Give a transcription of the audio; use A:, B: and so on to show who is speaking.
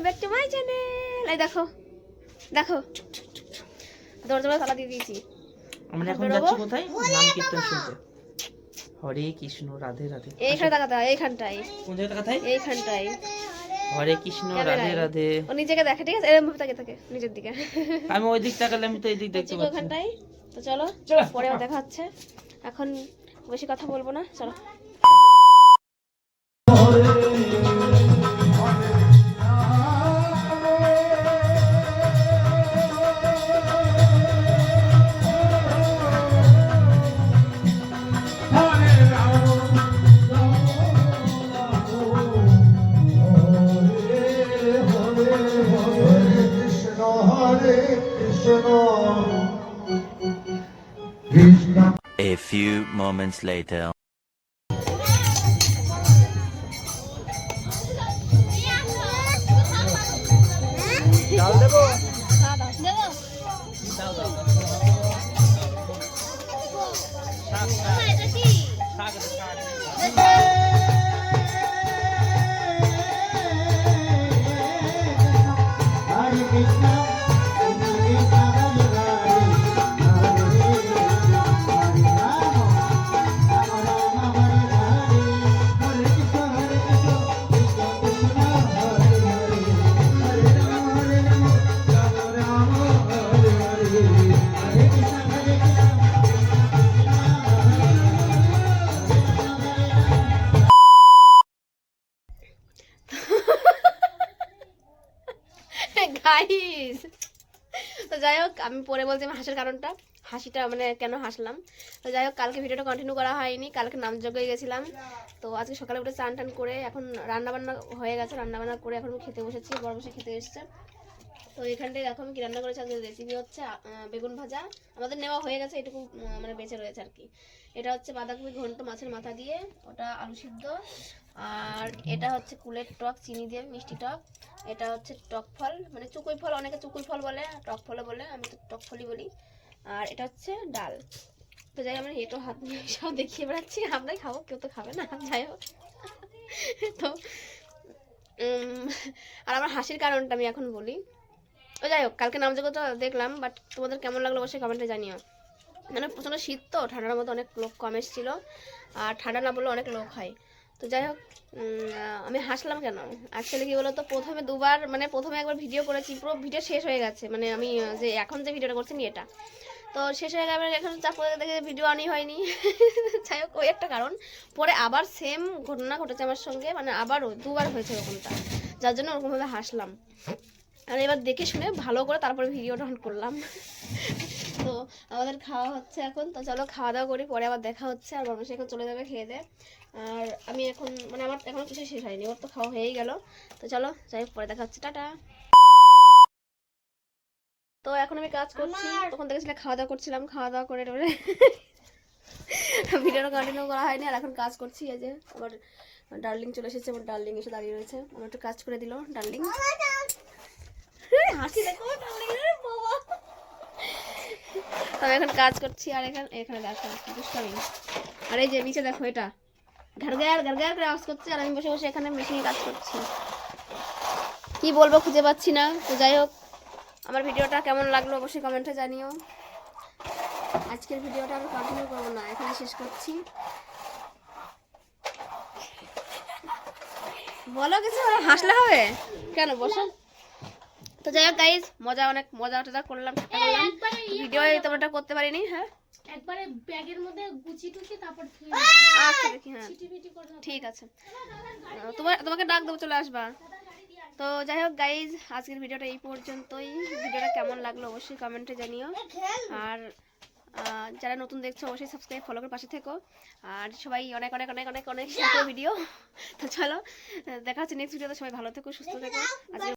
A: Welcome back to my channel এই দেখো দেখো। দরজা তালা দিয়ে দিয়েছি।
B: আমরা এখন যাচ্ছি কোথায়? নাম কীর্তন শুনতে। হরে কৃষ্ণ রাধে রাধে।
A: এইখানে তাকাতে হয়, এইখানটায়।
B: কোন জায়গায় কোথায়
A: এইখানটায়।
B: হরে কৃষ্ণ রাধে রাধে।
A: ও নিজেকে দেখে ঠিক আছে? এরকম ভাবে তাকিয়ে থাকে নিজের দিকে।
B: আমি ওই দিক তাকালে আমি তো এই দিক দেখতে পাচ্ছি
A: ওখানটায়। তো চলো
B: চলো।
A: পরে আবার দেখা হচ্ছে। এখন বেশি কথা বলব না চলো।
C: A few moments later.
B: ডাল
A: গাইস তো যাই হোক, আমি পরে বলছি আমার হাসার কারণটা। হাসিটা মানে কেন হাসলাম? তো যাই হোক, কালকে ভিডিওটা কন্টিনিউ করা হয়নি, কালকে নাম নামযজ্ঞে গেছিলাম। তো আজকে সকালে উঠে চান টান করে এখন রান্না বান্না হয়ে গেছে রান্না বান্না করে এখন আমি খেতে বসেছি বড় বসে খেতে এসছে। তো এখানটায় দেখো আমি কি রান্না করেছি, আজকে রেসিপি হচ্ছে বেগুন ভাজা। আমাদের নেওয়া হয়ে গেছে, এটুকু মানে বেঁচে রয়েছে আর কি এটা হচ্ছে বাঁধাকপি ঘন্ট মাছের মাথা দিয়ে, ওটা আলু সিদ্ধ। আর এটা হচ্ছে কুলের টক, চিনি দিয়ে মিষ্টি টক। এটা হচ্ছে টক ফল মানে চুকুই ফল, অনেকে চুকুই ফল বলে, টক ফলও বলে, আমি তো টক ফলই বলি। আর এটা হচ্ছে ডাল। তো যাই আমরা এটো হাত নিয়ে সব দেখিয়ে বেড়াচ্ছি, আমরাই খাব, কেউ তো খাবে না, যাই হোক। তো আর আমার হাসির কারণটা আমি এখন বলি। ও যাই হোক, কালকে নামযোগ্য তো দেখলাম বাট তোমাদের কেমন লাগল অবশ্যই কমেন্টে জানিও। মানে প্রচণ্ড শীত তো, ঠান্ডার মধ্যে অনেক লোক কম এসেছিল, আর ঠান্ডা না বললে অনেক লোক হয়। তো যাই হোক আমি হাসলাম কেন? অ্যাকচুয়ালি কি বলতো, প্রথমে দুবার মানে প্রথমে একবার ভিডিও করেছি, পুরো ভিডিও শেষ হয়ে গেছে। মানে আমি যে এখন যে ভিডিওটা করছি নি, এটা। তো শেষ হয়ে গেলে এখন চাপ করে দেখে ভিডিও আনি হয়নি। যাই হোক, ওই একটা কারণ। পরে আবার সেম ঘটনা ঘটেছে আমার সঙ্গে মানে আবারও দুবার হয়েছে ওরকমটা যার জন্য ওরকমভাবে হাসলাম। আর এবার দেখে শুনে ভালো করে তারপরে ভিডিওটা অন করলাম। তো আমাদের খাওয়া হচ্ছে এখন। তো চলো খাওয়া দাওয়া করি পরে আবার দেখা হচ্ছে আর বর্মা এখন চলে যাবে খেয়ে দেয় আর আমি এখন মানে আমার এখন কিছু শেষ হয়নি ওর তো খাওয়া হয়েই গেল। তো চলো যাই পরে দেখা হচ্ছে টাটা। তো এখন আমি কাজ করছি তখন দেখেছিলে খাওয়া দাওয়া করছিলাম খাওয়া দাওয়া করে টোরে। ভিডিওটা কন্টিনিউ করা হয়নি আর এখন কাজ করছি এই যে আমার ডার্লিং চলে এসেছে আমার ডার্লিং এসে দাঁড়িয়ে রয়েছে। আমার একটু কাজ করে দিল ডার্লিং। হাসি দেখো। আমি এখন কাজ করছি, আর এখানে এখানে দেখো দুষ্টামি। আর এই যে নিচে দেখো এটা। ঘাড়গার ঘাড়গার করে আওয়াজ করছে, আর আমি বসে বসে এখানে মেশিনে কাজ করছি। কি বলব খুঁজে পাচ্ছি না, তো যাই হোক। আমার ভিডিওটা কেমন লাগল অবশ্যই কমেন্টে জানিও। আজকের ভিডিওটা আমি কন্টিনিউ করব না, এখানে শেষ করছি। বলো কিছু, হাসলে হবে? কেন, বসো। তো যাই হোক গাইজ মজা অনেক মজা টজা করলাম। ঠাট্টা করলাম ভিডিও তোমরা করতে পারিনি হ্যাঁ?
D: একবারে ব্যাগের মধ্যে গুছি টুচি তারপর
A: আচ্ছা দেখি হ্যাঁ। ঠিক আছে। তোমার তোমাকে ডাক দেবো চলে আসবা। তো যাই হোক গাইজ আজকের ভিডিওটা এই পর্যন্তই। ভিডিওটা কেমন লাগল অবশ্যই কমেন্টে জানিও। আর যারা নতুন দেখছ অবশ্যই সাবস্ক্রাইব ফলো করে পাশে থেকো। আর সবাই অনেক অনেক অনেক অনেক অনেক ভিডিও তো চলো দেখা হচ্ছে নেক্সট ভিডিওতে সবাই ভালো থেকো সুস্থ থেকো। আজকে